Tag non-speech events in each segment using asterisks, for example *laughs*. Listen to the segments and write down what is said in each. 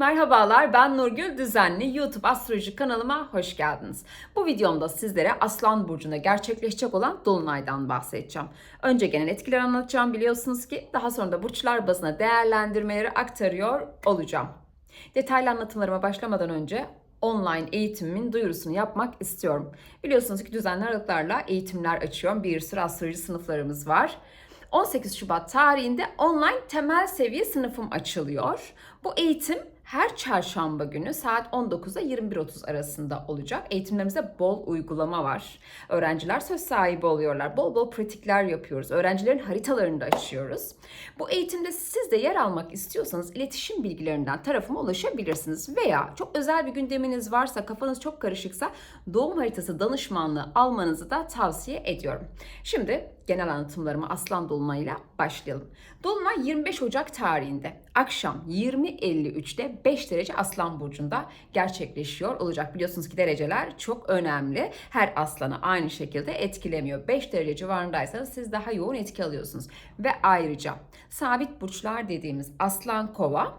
Merhabalar ben Nurgül Düzenli YouTube Astroloji kanalıma hoş geldiniz. Bu videomda sizlere Aslan Burcu'nda gerçekleşecek olan Dolunay'dan bahsedeceğim. Önce genel etkileri anlatacağım biliyorsunuz ki daha sonra da burçlar bazına değerlendirmeleri aktarıyor olacağım. Detaylı anlatımlarıma başlamadan önce online eğitimimin duyurusunu yapmak istiyorum. Biliyorsunuz ki düzenli aralıklarla eğitimler açıyorum. Bir sürü astroloji sınıflarımız var. 18 Şubat tarihinde online temel seviye sınıfım açılıyor. Bu eğitim her çarşamba günü saat 19'da 21.30 arasında olacak. Eğitimlerimizde bol uygulama var. Öğrenciler söz sahibi oluyorlar. Bol bol pratikler yapıyoruz. Öğrencilerin haritalarını da açıyoruz. Bu eğitimde siz de yer almak istiyorsanız iletişim bilgilerinden tarafıma ulaşabilirsiniz. Veya çok özel bir gündeminiz varsa, kafanız çok karışıksa doğum haritası danışmanlığı almanızı da tavsiye ediyorum. Şimdi genel anlatımlarıma Aslan Dolunay'la başlayalım. Dolunay 25 Ocak tarihinde akşam 20.53'te 5 derece Aslan Burcu'nda gerçekleşiyor olacak. Biliyorsunuz ki dereceler çok önemli. Her aslanı aynı şekilde etkilemiyor. 5 derece civarındaysanız siz daha yoğun etki alıyorsunuz. Ve ayrıca sabit burçlar dediğimiz Aslan Kova,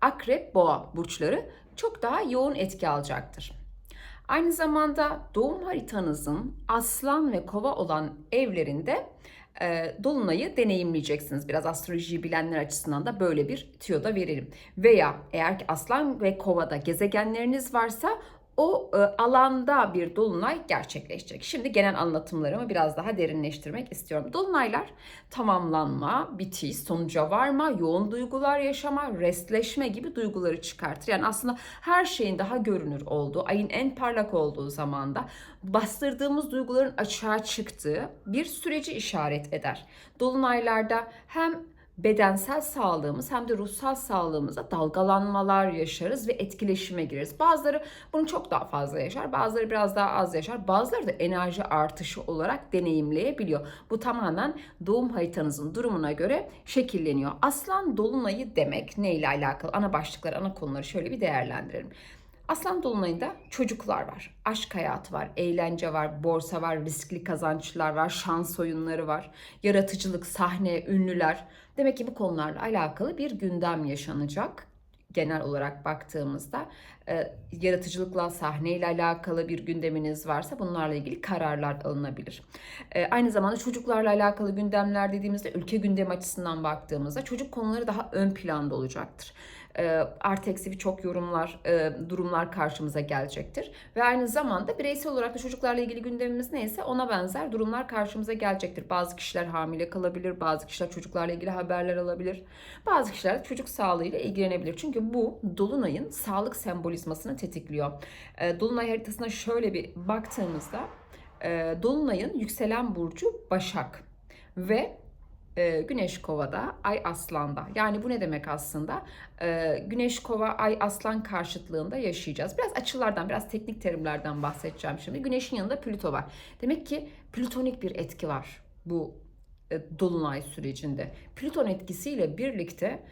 Akrep Boğa burçları çok daha yoğun etki alacaktır. Aynı zamanda doğum haritanızın aslan ve kova olan evlerinde e, dolunayı deneyimleyeceksiniz. Biraz astrolojiyi bilenler açısından da böyle bir tüyo da verelim. Veya eğer ki aslan ve kovada gezegenleriniz varsa o e, alanda bir dolunay gerçekleşecek. Şimdi genel anlatımlarımı biraz daha derinleştirmek istiyorum. Dolunaylar tamamlanma, bitiş, sonuca varma, yoğun duygular yaşama, restleşme gibi duyguları çıkartır. Yani aslında her şeyin daha görünür olduğu, ayın en parlak olduğu zamanda bastırdığımız duyguların açığa çıktığı bir süreci işaret eder. Dolunaylarda hem bedensel sağlığımız hem de ruhsal sağlığımıza dalgalanmalar yaşarız ve etkileşime gireriz. Bazıları bunu çok daha fazla yaşar, bazıları biraz daha az yaşar, bazıları da enerji artışı olarak deneyimleyebiliyor. Bu tamamen doğum haritanızın durumuna göre şekilleniyor. Aslan dolunayı demek neyle alakalı? Ana başlıklar, ana konuları şöyle bir değerlendirelim. Aslan Dolunay'ında çocuklar var, aşk hayatı var, eğlence var, borsa var, riskli kazançlar var, şans oyunları var, yaratıcılık, sahne, ünlüler. Demek ki bu konularla alakalı bir gündem yaşanacak genel olarak baktığımızda e, yaratıcılıkla sahneyle alakalı bir gündeminiz varsa bunlarla ilgili kararlar alınabilir. E, aynı zamanda çocuklarla alakalı gündemler dediğimizde ülke gündemi açısından baktığımızda çocuk konuları daha ön planda olacaktır artı eksi birçok yorumlar, e, durumlar karşımıza gelecektir. Ve aynı zamanda bireysel olarak da çocuklarla ilgili gündemimiz neyse ona benzer durumlar karşımıza gelecektir. Bazı kişiler hamile kalabilir, bazı kişiler çocuklarla ilgili haberler alabilir. Bazı kişiler çocuk sağlığıyla ilgilenebilir. Çünkü bu Dolunay'ın sağlık sembolizmasını tetikliyor. E, Dolunay haritasına şöyle bir baktığımızda e, Dolunay'ın yükselen burcu Başak ve e, Güneş Kova'da, Ay Aslan'da. Yani bu ne demek aslında? E, Güneş Kova, Ay Aslan karşıtlığında yaşayacağız. Biraz açılardan, biraz teknik terimlerden bahsedeceğim şimdi. Güneşin yanında Plüto var. Demek ki plütonik bir etki var bu e, dolunay sürecinde. Plüton etkisiyle birlikte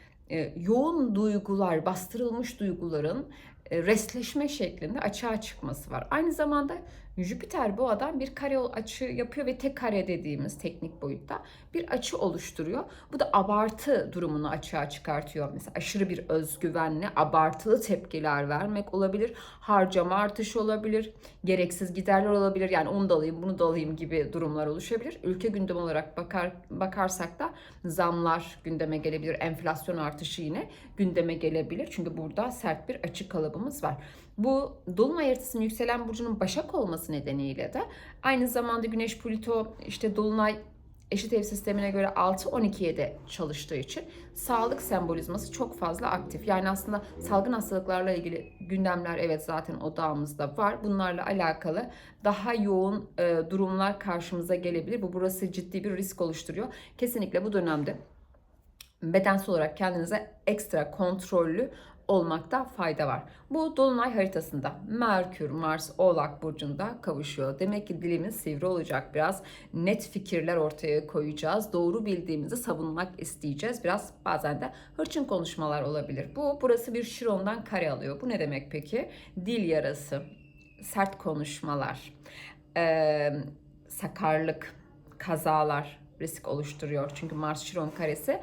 yoğun duygular, bastırılmış duyguların restleşme şeklinde açığa çıkması var. Aynı zamanda Jüpiter bu adam bir kare açı yapıyor ve tek kare dediğimiz teknik boyutta bir açı oluşturuyor. Bu da abartı durumunu açığa çıkartıyor. Mesela aşırı bir özgüvenle abartılı tepkiler vermek olabilir. Harcama artışı olabilir. Gereksiz giderler olabilir. Yani onu da bunu da gibi durumlar oluşabilir. Ülke gündem olarak bakar, bakarsak da zamlar gündeme gelebilir. Enflasyon artışı yine gündeme gelebilir. Çünkü burada sert bir açı kalıbımız var. Bu Dolunay haritasının yükselen burcunun Başak olması nedeniyle de aynı zamanda Güneş Plüto işte Dolunay eşit ev sistemine göre 6-12'ye de çalıştığı için sağlık sembolizması çok fazla aktif. Yani aslında salgın hastalıklarla ilgili gündemler evet zaten odağımızda var. Bunlarla alakalı daha yoğun e, durumlar karşımıza gelebilir. Bu burası ciddi bir risk oluşturuyor. Kesinlikle bu dönemde bedensel olarak kendinize ekstra kontrollü olmakta fayda var. Bu dolunay haritasında Merkür, Mars, Oğlak burcunda kavuşuyor. Demek ki dilimiz sivri olacak biraz. Net fikirler ortaya koyacağız. Doğru bildiğimizi savunmak isteyeceğiz. Biraz bazen de hırçın konuşmalar olabilir. Bu burası bir şirondan kare alıyor. Bu ne demek peki? Dil yarası, sert konuşmalar, ee, sakarlık, kazalar risk oluşturuyor. Çünkü Mars Şiron karesi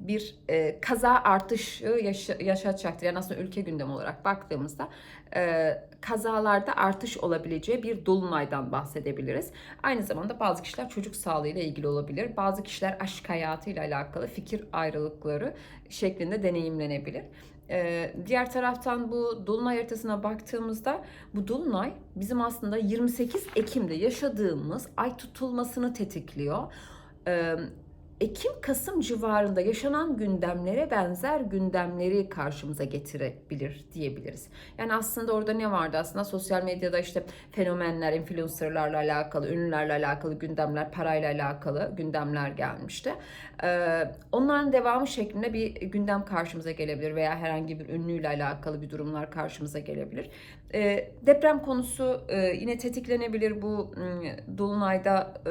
bir e, kaza artışı yaşa- yaşatacaktır. Yani aslında ülke gündemi olarak baktığımızda e, kazalarda artış olabileceği bir dolunaydan bahsedebiliriz. Aynı zamanda bazı kişiler çocuk sağlığıyla ilgili olabilir. Bazı kişiler aşk hayatıyla alakalı fikir ayrılıkları şeklinde deneyimlenebilir. Ee, diğer taraftan bu dolunay haritasına baktığımızda bu dolunay bizim aslında 28 Ekim'de yaşadığımız ay tutulmasını tetikliyor. Ee, Ekim-Kasım civarında yaşanan gündemlere benzer gündemleri karşımıza getirebilir diyebiliriz. Yani aslında orada ne vardı? Aslında sosyal medyada işte fenomenler, influencerlarla alakalı, ünlülerle alakalı gündemler, parayla alakalı gündemler gelmişti. Ee, onların devamı şeklinde bir gündem karşımıza gelebilir veya herhangi bir ünlüyle alakalı bir durumlar karşımıza gelebilir. Ee, deprem konusu e, yine tetiklenebilir bu m, dolunayda. e,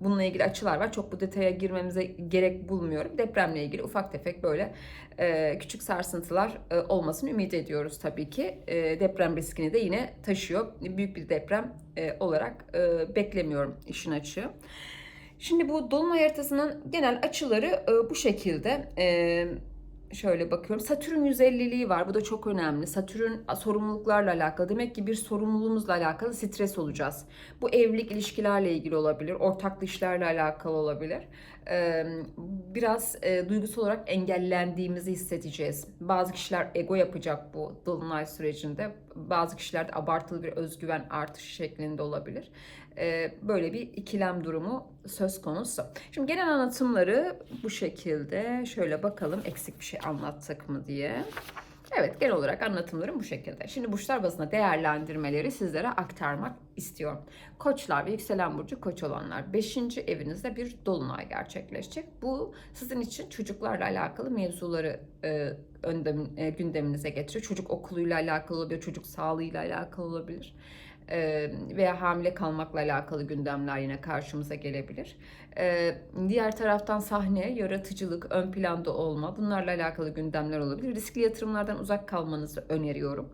Bununla ilgili açılar var. Çok bu detaya girmemize gerek bulmuyorum. Depremle ilgili ufak tefek böyle e, küçük sarsıntılar e, olmasını ümit ediyoruz tabii ki. E, deprem riskini de yine taşıyor. Büyük bir deprem e, olarak e, beklemiyorum işin açığı. Şimdi bu dolunay haritasının genel açıları e, bu şekilde. E, şöyle bakıyorum. Satürn 150'liği var. Bu da çok önemli. Satürn sorumluluklarla alakalı. Demek ki bir sorumluluğumuzla alakalı stres olacağız. Bu evlilik ilişkilerle ilgili olabilir. Ortaklı işlerle alakalı olabilir. Biraz duygusal olarak engellendiğimizi hissedeceğiz. Bazı kişiler ego yapacak bu dolunay sürecinde. Bazı kişilerde abartılı bir özgüven artışı şeklinde olabilir. Ee, böyle bir ikilem durumu söz konusu. Şimdi genel anlatımları bu şekilde. Şöyle bakalım eksik bir şey anlattık mı diye. Evet genel olarak anlatımlarım bu şekilde. Şimdi burçlar bazında değerlendirmeleri sizlere aktarmak istiyorum. Koçlar ve yükselen burcu koç olanlar 5. evinizde bir dolunay gerçekleşecek. Bu sizin için çocuklarla alakalı mevzuları e, öndem, e, gündeminize getiriyor. Çocuk okuluyla alakalı olabilir, çocuk sağlığıyla alakalı olabilir e, veya hamile kalmakla alakalı gündemler yine karşımıza gelebilir. Diğer taraftan sahne, yaratıcılık, ön planda olma bunlarla alakalı gündemler olabilir. Riskli yatırımlardan uzak kalmanızı öneriyorum.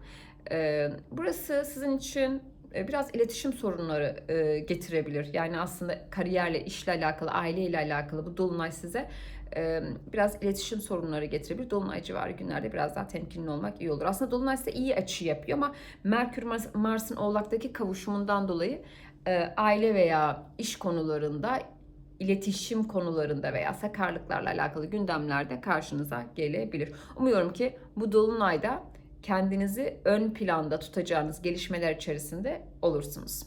Burası sizin için biraz iletişim sorunları e, getirebilir. Yani aslında kariyerle, işle alakalı, aileyle alakalı bu dolunay size e, biraz iletişim sorunları getirebilir. Dolunay civarı günlerde biraz daha temkinli olmak iyi olur. Aslında Dolunay size iyi açı yapıyor ama Merkür Mars- Mars'ın Oğlak'taki kavuşumundan dolayı e, aile veya iş konularında iletişim konularında veya sakarlıklarla alakalı gündemlerde karşınıza gelebilir. Umuyorum ki bu dolunayda kendinizi ön planda tutacağınız gelişmeler içerisinde olursunuz.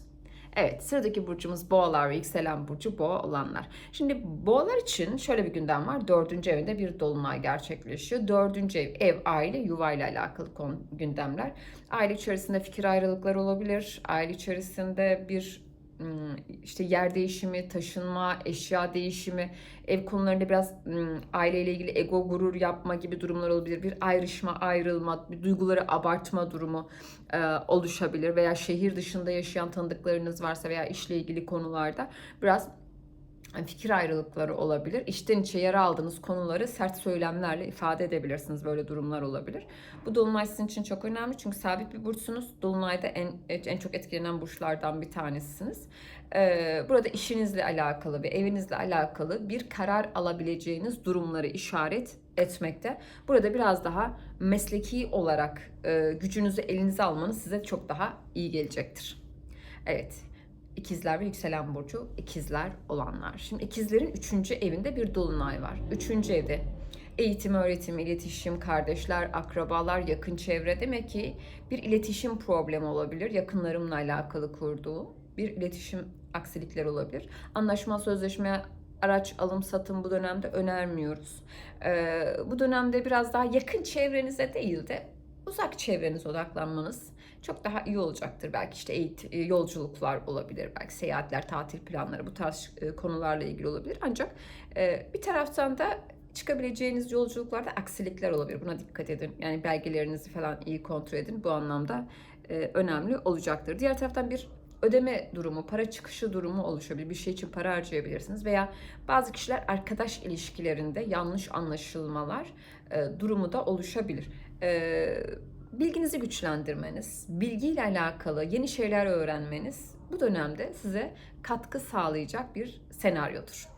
Evet sıradaki burcumuz boğalar ve yükselen burcu boğa olanlar. Şimdi boğalar için şöyle bir gündem var. Dördüncü evinde bir dolunay gerçekleşiyor. Dördüncü ev, ev aile, yuva ile alakalı konu, gündemler. Aile içerisinde fikir ayrılıkları olabilir. Aile içerisinde bir işte yer değişimi, taşınma, eşya değişimi, ev konularında biraz aileyle ilgili ego, gurur yapma gibi durumlar olabilir. Bir ayrışma, ayrılma, bir duyguları abartma durumu oluşabilir veya şehir dışında yaşayan tanıdıklarınız varsa veya işle ilgili konularda biraz fikir ayrılıkları olabilir. İçten içe yer aldığınız konuları sert söylemlerle ifade edebilirsiniz. Böyle durumlar olabilir. Bu dolunay sizin için çok önemli çünkü sabit bir burçsunuz. Dolunayda en en çok etkilenen burçlardan bir tanesisiniz. Ee, burada işinizle alakalı ve evinizle alakalı bir karar alabileceğiniz durumları işaret etmekte. Burada biraz daha mesleki olarak e, gücünüzü elinize almanız size çok daha iyi gelecektir. Evet. İkizler ve yükselen burcu ikizler olanlar. Şimdi ikizlerin üçüncü evinde bir dolunay var. Üçüncü evde eğitim, öğretim, iletişim, kardeşler, akrabalar, yakın çevre demek ki bir iletişim problemi olabilir. Yakınlarımla alakalı kurduğu bir iletişim aksilikleri olabilir. Anlaşma, sözleşme, araç alım satım bu dönemde önermiyoruz. Ee, bu dönemde biraz daha yakın çevrenize değil de uzak çevrenize odaklanmanız çok daha iyi olacaktır. Belki işte eğitim, yolculuklar olabilir, belki seyahatler, tatil planları bu tarz e, konularla ilgili olabilir. Ancak e, bir taraftan da çıkabileceğiniz yolculuklarda aksilikler olabilir. Buna dikkat edin. Yani belgelerinizi falan iyi kontrol edin. Bu anlamda e, önemli olacaktır. Diğer taraftan bir ödeme durumu, para çıkışı durumu oluşabilir. Bir şey için para harcayabilirsiniz veya bazı kişiler arkadaş ilişkilerinde yanlış anlaşılmalar e, durumu da oluşabilir. E, bilginizi güçlendirmeniz, bilgiyle alakalı yeni şeyler öğrenmeniz bu dönemde size katkı sağlayacak bir senaryodur.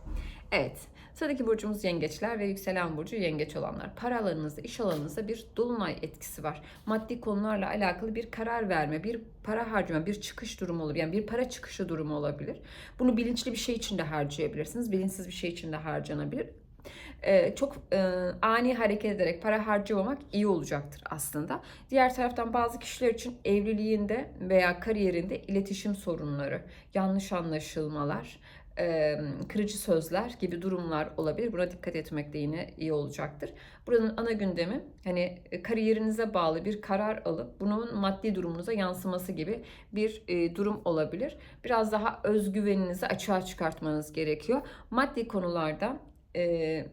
Evet, Sıradaki burcumuz yengeçler ve yükselen burcu yengeç olanlar. Para alanınızda, iş alanınızda bir dolunay etkisi var. Maddi konularla alakalı bir karar verme, bir para harcama, bir çıkış durumu olabilir. Yani bir para çıkışı durumu olabilir. Bunu bilinçli bir şey için de harcayabilirsiniz. Bilinçsiz bir şey için de harcanabilir. Ee, çok e, ani hareket ederek para harcamamak iyi olacaktır aslında. Diğer taraftan bazı kişiler için evliliğinde veya kariyerinde iletişim sorunları, yanlış anlaşılmalar, e, kırıcı sözler gibi durumlar olabilir. Buna dikkat etmek de yine iyi olacaktır. Buranın ana gündemi hani e, kariyerinize bağlı bir karar alıp bunun maddi durumunuza yansıması gibi bir durum olabilir. Biraz daha özgüveninizi açığa çıkartmanız gerekiyor. Maddi konularda e,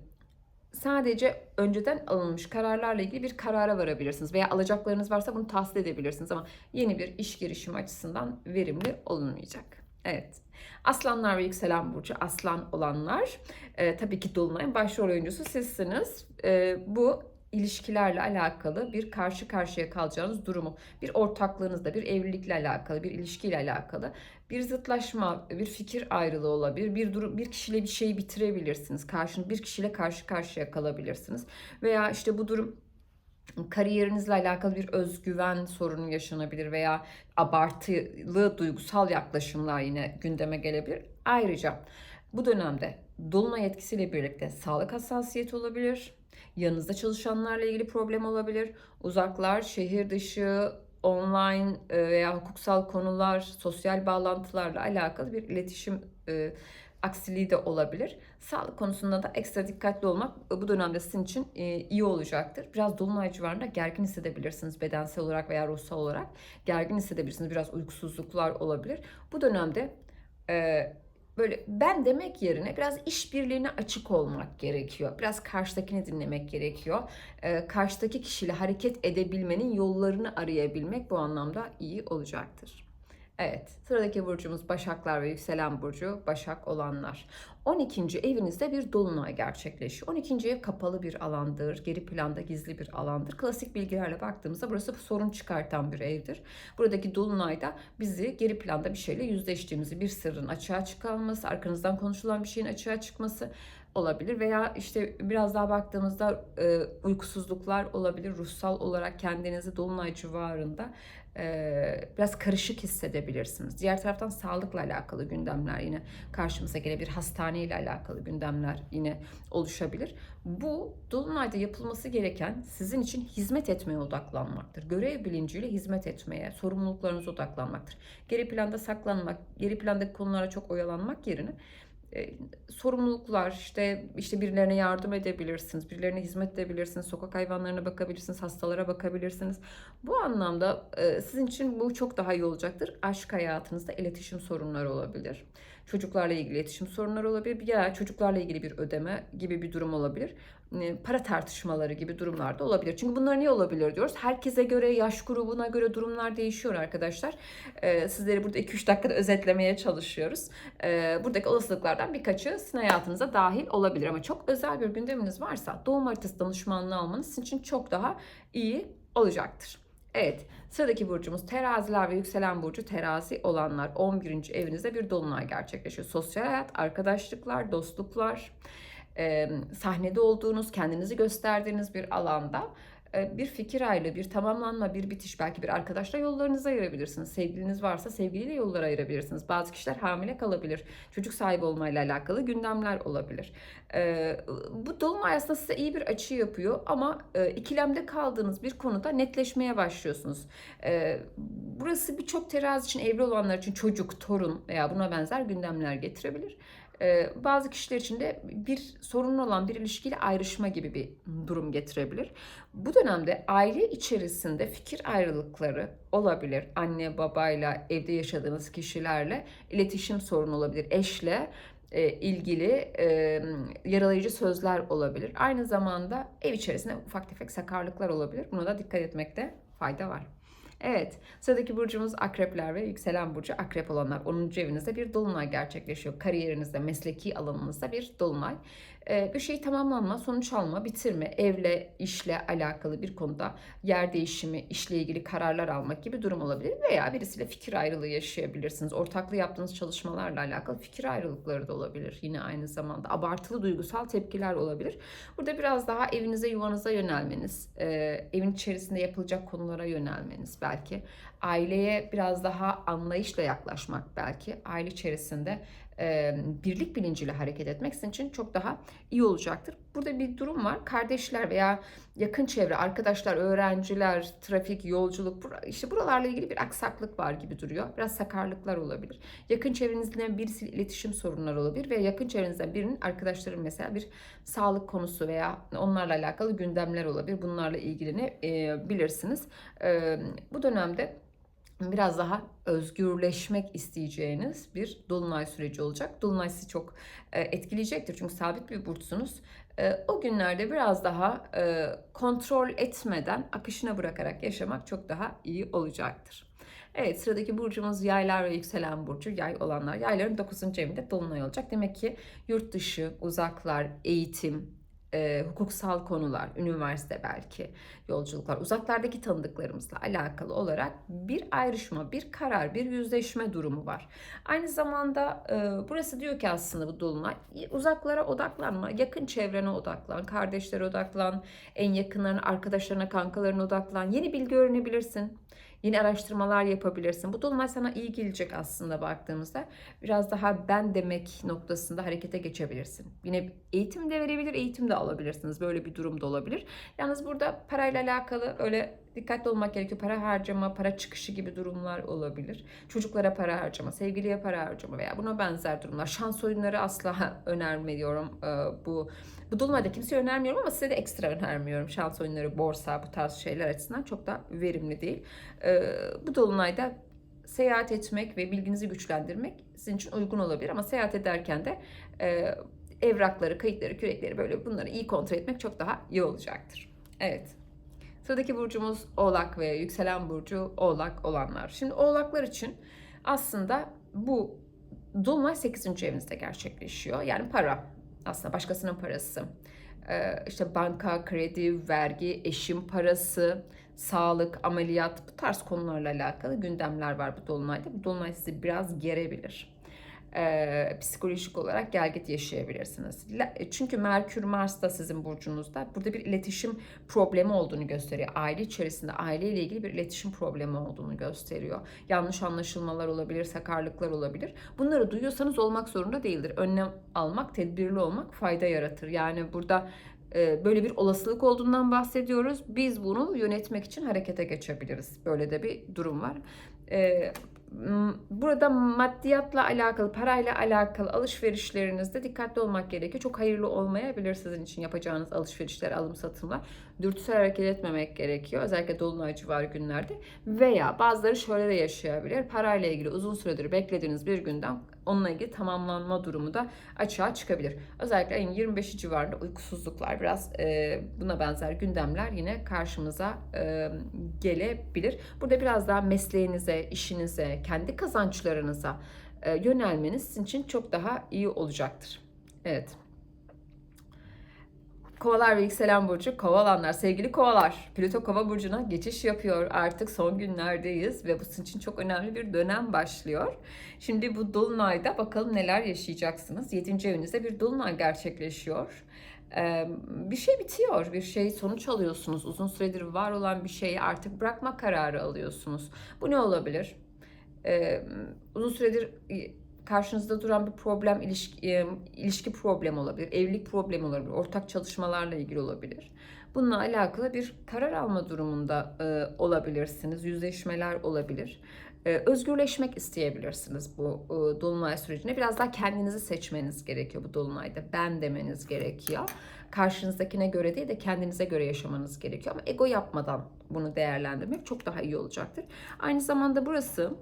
sadece önceden alınmış kararlarla ilgili bir karara varabilirsiniz veya alacaklarınız varsa bunu tahsil edebilirsiniz ama yeni bir iş girişimi açısından verimli olunmayacak. Evet. Aslanlar ve yükselen burcu aslan olanlar e, tabii ki dolunayın başrol oyuncusu sizsiniz. E, bu ilişkilerle alakalı bir karşı karşıya kalacağınız durumu, bir ortaklığınızda, bir evlilikle alakalı, bir ilişkiyle alakalı bir zıtlaşma, bir fikir ayrılığı olabilir. Bir durum, bir kişiyle bir şeyi bitirebilirsiniz. Karşın bir kişiyle karşı karşıya kalabilirsiniz. Veya işte bu durum kariyerinizle alakalı bir özgüven sorunu yaşanabilir veya abartılı duygusal yaklaşımlar yine gündeme gelebilir. Ayrıca bu dönemde dolunay etkisiyle birlikte sağlık hassasiyeti olabilir. Yanınızda çalışanlarla ilgili problem olabilir. Uzaklar, şehir dışı, online e, veya hukuksal konular, sosyal bağlantılarla alakalı bir iletişim e, aksiliği de olabilir. Sağlık konusunda da ekstra dikkatli olmak e, bu dönemde sizin için iyi olacaktır. Biraz dolunay civarında gergin hissedebilirsiniz bedensel olarak veya ruhsal olarak. Gergin hissedebilirsiniz. Biraz uykusuzluklar olabilir. Bu dönemde böyle ben demek yerine biraz işbirliğine açık olmak gerekiyor. Biraz karşıdakini dinlemek gerekiyor. Ee, karşıdaki kişiyle hareket edebilmenin yollarını arayabilmek bu anlamda iyi olacaktır. Evet, sıradaki burcumuz Başaklar ve yükselen burcu Başak olanlar. 12. evinizde bir dolunay gerçekleşiyor. 12. ev kapalı bir alandır, geri planda gizli bir alandır. Klasik bilgilerle baktığımızda burası sorun çıkartan bir evdir. Buradaki dolunayda bizi geri planda bir şeyle yüzleştiğimizi, bir sırrın açığa çıkarması, arkanızdan konuşulan bir şeyin açığa çıkması olabilir veya işte biraz daha baktığımızda e, uykusuzluklar olabilir. Ruhsal olarak kendinizi dolunay civarında biraz karışık hissedebilirsiniz. Diğer taraftan sağlıkla alakalı gündemler yine karşımıza gelebilir. Hastane ile alakalı gündemler yine oluşabilir. Bu dolunayda yapılması gereken sizin için hizmet etmeye odaklanmaktır. Görev bilinciyle hizmet etmeye, sorumluluklarınıza odaklanmaktır. Geri planda saklanmak, geri plandaki konulara çok oyalanmak yerine sorumluluklar işte işte birilerine yardım edebilirsiniz, birilerine hizmet edebilirsiniz, sokak hayvanlarına bakabilirsiniz, hastalara bakabilirsiniz. Bu anlamda e, sizin için bu çok daha iyi olacaktır. Aşk hayatınızda iletişim sorunları olabilir. Çocuklarla ilgili iletişim sorunları olabilir ya çocuklarla ilgili bir ödeme gibi bir durum olabilir. E, para tartışmaları gibi durumlar da olabilir. Çünkü bunlar niye olabilir diyoruz. Herkese göre, yaş grubuna göre durumlar değişiyor arkadaşlar. E, sizleri burada 2-3 dakikada özetlemeye çalışıyoruz. E, buradaki olasılıklardan birkaçı sizin hayatınıza dahil olabilir. Ama çok özel bir gündeminiz varsa doğum haritası danışmanlığı almanız sizin için çok daha iyi olacaktır. Evet, sıradaki burcumuz teraziler ve yükselen burcu terazi olanlar. 11. evinizde bir dolunay gerçekleşiyor. Sosyal hayat, arkadaşlıklar, dostluklar, e, sahnede olduğunuz, kendinizi gösterdiğiniz bir alanda bir fikir ayrılığı, bir tamamlanma, bir bitiş, belki bir arkadaşla yollarınızı ayırabilirsiniz. Sevgiliniz varsa sevgiliyle yollar ayırabilirsiniz. Bazı kişiler hamile kalabilir. Çocuk sahibi olmayla alakalı gündemler olabilir. E, bu dolunay aslında size iyi bir açı yapıyor ama e, ikilemde kaldığınız bir konuda netleşmeye başlıyorsunuz. Burası birçok terazi için, evli olanlar için çocuk, torun veya buna benzer gündemler getirebilir. Ee, bazı kişiler için de bir sorun olan bir ilişkiyle ayrışma gibi bir durum getirebilir. Bu dönemde aile içerisinde fikir ayrılıkları olabilir. Anne babayla, evde yaşadığınız kişilerle iletişim sorunu olabilir. Eşle e, ilgili e, yaralayıcı sözler olabilir. Aynı zamanda ev içerisinde ufak tefek sakarlıklar olabilir. Buna da dikkat etmekte fayda var. Evet, sıradaki burcumuz akrepler ve yükselen burcu akrep olanlar. 10. evinizde bir dolunay gerçekleşiyor. Kariyerinizde, mesleki alanınızda bir dolunay. E, bir şey tamamlanma, sonuç alma, bitirme, evle, işle alakalı bir konuda yer değişimi, işle ilgili kararlar almak gibi durum olabilir. Veya birisiyle fikir ayrılığı yaşayabilirsiniz. Ortaklı yaptığınız çalışmalarla alakalı fikir ayrılıkları da olabilir. Yine aynı zamanda abartılı duygusal tepkiler olabilir. Burada biraz daha evinize, yuvanıza yönelmeniz, e, evin içerisinde yapılacak konulara yönelmeniz belki. Aileye biraz daha anlayışla yaklaşmak belki. Aile içerisinde birlik bilinciyle hareket etmek sizin için çok daha iyi olacaktır. Burada bir durum var. Kardeşler veya yakın çevre, arkadaşlar, öğrenciler, trafik, yolculuk işte buralarla ilgili bir aksaklık var gibi duruyor. Biraz sakarlıklar olabilir. Yakın çevrenizden birisiyle iletişim sorunları olabilir ve yakın çevrenizden birinin arkadaşların mesela bir sağlık konusu veya onlarla alakalı gündemler olabilir. Bunlarla ilgilenebilirsiniz. E, bu dönemde biraz daha özgürleşmek isteyeceğiniz bir dolunay süreci olacak. Dolunay sizi çok e, etkileyecektir çünkü sabit bir burçsunuz. E, O günlerde biraz daha e, kontrol etmeden akışına bırakarak yaşamak çok daha iyi olacaktır. Evet sıradaki burcumuz yaylar ve yükselen burcu yay olanlar. Yayların 9. evinde dolunay olacak. Demek ki yurt dışı, uzaklar, eğitim, e, hukuksal konular, üniversite belki, yolculuklar, uzaklardaki tanıdıklarımızla alakalı olarak bir ayrışma, bir karar, bir yüzleşme durumu var. Aynı zamanda e, burası diyor ki aslında bu dolunay uzaklara odaklanma, yakın çevrene odaklan, kardeşlere odaklan, en yakınlarına, arkadaşlarına, kankalarına odaklan. Yeni bilgi öğrenebilirsin. Yeni araştırmalar yapabilirsin. Bu dolunay sana iyi gelecek aslında baktığımızda. Biraz daha ben demek noktasında harekete geçebilirsin. Yine eğitim de verebilir, eğitim de alabilirsiniz. Böyle bir durum da olabilir. Yalnız burada parayla alakalı öyle dikkatli olmak gerekiyor. Para harcama, para çıkışı gibi durumlar olabilir. Çocuklara para harcama, sevgiliye para harcama veya buna benzer durumlar. Şans oyunları asla *laughs* önermiyorum. Ee, bu bu dolunayda kimseye önermiyorum ama size de ekstra önermiyorum. Şans oyunları, borsa bu tarz şeyler açısından çok da verimli değil. Ee, bu dolunayda seyahat etmek ve bilginizi güçlendirmek sizin için uygun olabilir ama seyahat ederken de e, evrakları, kayıtları, kürekleri böyle bunları iyi kontrol etmek çok daha iyi olacaktır. Evet. Sıradaki burcumuz Oğlak ve yükselen burcu Oğlak olanlar. Şimdi Oğlaklar için aslında bu Dolunay 8. evinizde gerçekleşiyor. Yani para aslında başkasının parası. Ee, işte banka, kredi, vergi, eşim parası, sağlık, ameliyat bu tarz konularla alakalı gündemler var bu dolunayda. Bu dolunay sizi biraz gerebilir. Ee, psikolojik olarak gelgit yaşayabilirsiniz. La- Çünkü Merkür Mars da sizin burcunuzda. Burada bir iletişim problemi olduğunu gösteriyor. Aile içerisinde aileyle ilgili bir iletişim problemi olduğunu gösteriyor. Yanlış anlaşılmalar olabilir, sakarlıklar olabilir. Bunları duyuyorsanız olmak zorunda değildir. Önlem almak, tedbirli olmak fayda yaratır. Yani burada e, böyle bir olasılık olduğundan bahsediyoruz. Biz bunu yönetmek için harekete geçebiliriz. Böyle de bir durum var. Burada maddiyatla alakalı, parayla alakalı alışverişlerinizde dikkatli olmak gerekiyor. Çok hayırlı olmayabilir sizin için yapacağınız alışverişler, alım satımlar. Dürtüsel hareket etmemek gerekiyor. Özellikle dolunay civarı günlerde. Veya bazıları şöyle de yaşayabilir. Parayla ilgili uzun süredir beklediğiniz bir günden onunla ilgili tamamlanma durumu da açığa çıkabilir. Özellikle ayın 25'i civarında uykusuzluklar biraz e, buna benzer gündemler yine karşımıza e, gelebilir. Burada biraz daha mesleğinize, işinize, kendi kazançlarınıza e, yönelmeniz sizin için çok daha iyi olacaktır. Evet. Kovalar ve yükselen burcu kovalanlar. Sevgili kovalar, Plüto kova burcuna geçiş yapıyor. Artık son günlerdeyiz ve bu sizin için çok önemli bir dönem başlıyor. Şimdi bu dolunayda bakalım neler yaşayacaksınız. 7. evinizde bir dolunay gerçekleşiyor. Ee, bir şey bitiyor, bir şey sonuç alıyorsunuz. Uzun süredir var olan bir şeyi artık bırakma kararı alıyorsunuz. Bu ne olabilir? Ee, uzun süredir karşınızda duran bir problem ilişki, e, ilişki problemi olabilir, evlilik problemi olabilir, ortak çalışmalarla ilgili olabilir. Bununla alakalı bir karar alma durumunda e, olabilirsiniz, yüzleşmeler olabilir. E, özgürleşmek isteyebilirsiniz bu e, dolunay sürecinde. Biraz daha kendinizi seçmeniz gerekiyor bu dolunayda. Ben demeniz gerekiyor. Karşınızdakine göre değil de kendinize göre yaşamanız gerekiyor. Ama ego yapmadan bunu değerlendirmek çok daha iyi olacaktır. Aynı zamanda burası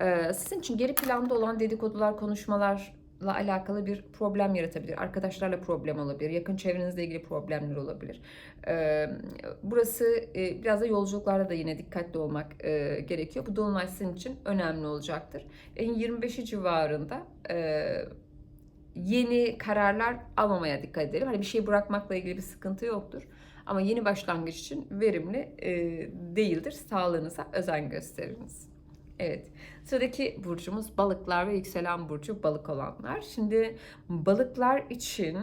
ee, sizin için geri planda olan dedikodular, konuşmalarla alakalı bir problem yaratabilir. Arkadaşlarla problem olabilir. Yakın çevrenizle ilgili problemler olabilir. Ee, burası e, biraz da yolculuklarda da yine dikkatli olmak e, gerekiyor. Bu dolunay sizin için önemli olacaktır. En 25'i civarında e, yeni kararlar almamaya dikkat edelim. Hani bir şey bırakmakla ilgili bir sıkıntı yoktur. Ama yeni başlangıç için verimli e, değildir. Sağlığınıza özen gösteriniz. Evet. Sıradaki burcumuz balıklar ve yükselen burcu balık olanlar. Şimdi balıklar için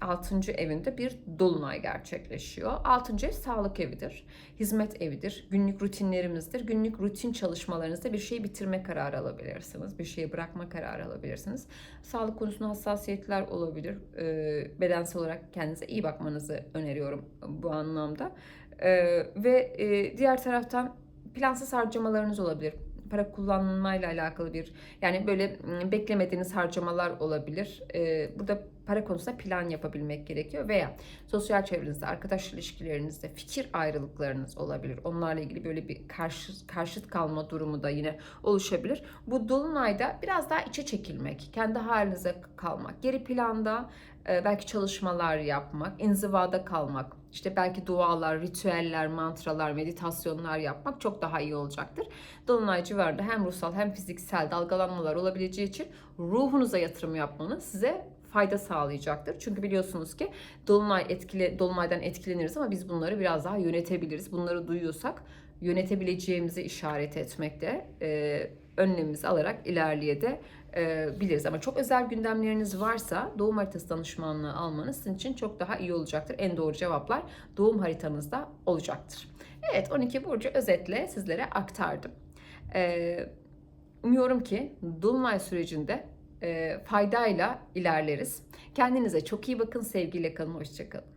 6. evinde bir dolunay gerçekleşiyor. 6. ev sağlık evidir, hizmet evidir, günlük rutinlerimizdir. Günlük rutin çalışmalarınızda bir şeyi bitirme kararı alabilirsiniz, bir şeyi bırakma kararı alabilirsiniz. Sağlık konusunda hassasiyetler olabilir. Ee, bedensel olarak kendinize iyi bakmanızı öneriyorum bu anlamda. Ee, ve e, diğer taraftan plansız harcamalarınız olabilir para kullanmayla alakalı bir yani böyle m, beklemediğiniz harcamalar olabilir. Ee, burada para konusunda plan yapabilmek gerekiyor veya sosyal çevrenizde, arkadaş ilişkilerinizde fikir ayrılıklarınız olabilir. Onlarla ilgili böyle bir karşı, karşıt kalma durumu da yine oluşabilir. Bu dolunayda biraz daha içe çekilmek, kendi halinize kalmak, geri planda e, belki çalışmalar yapmak, inzivada kalmak, işte belki dualar, ritüeller, mantralar, meditasyonlar yapmak çok daha iyi olacaktır. Dolunay civarında hem ruhsal hem fiziksel dalgalanmalar olabileceği için ruhunuza yatırım yapmanız size fayda sağlayacaktır. Çünkü biliyorsunuz ki dolunay etkile dolunaydan etkileniriz ama biz bunları biraz daha yönetebiliriz. Bunları duyuyorsak yönetebileceğimizi işaret etmekte e, önlemimizi alarak ilerleye e, biliriz. Ama çok özel gündemleriniz varsa doğum haritası danışmanlığı almanız sizin için çok daha iyi olacaktır. En doğru cevaplar doğum haritanızda olacaktır. Evet 12 burcu özetle sizlere aktardım. E, umuyorum ki dolunay sürecinde faydayla ilerleriz. Kendinize çok iyi bakın. Sevgiyle kalın. Hoşçakalın.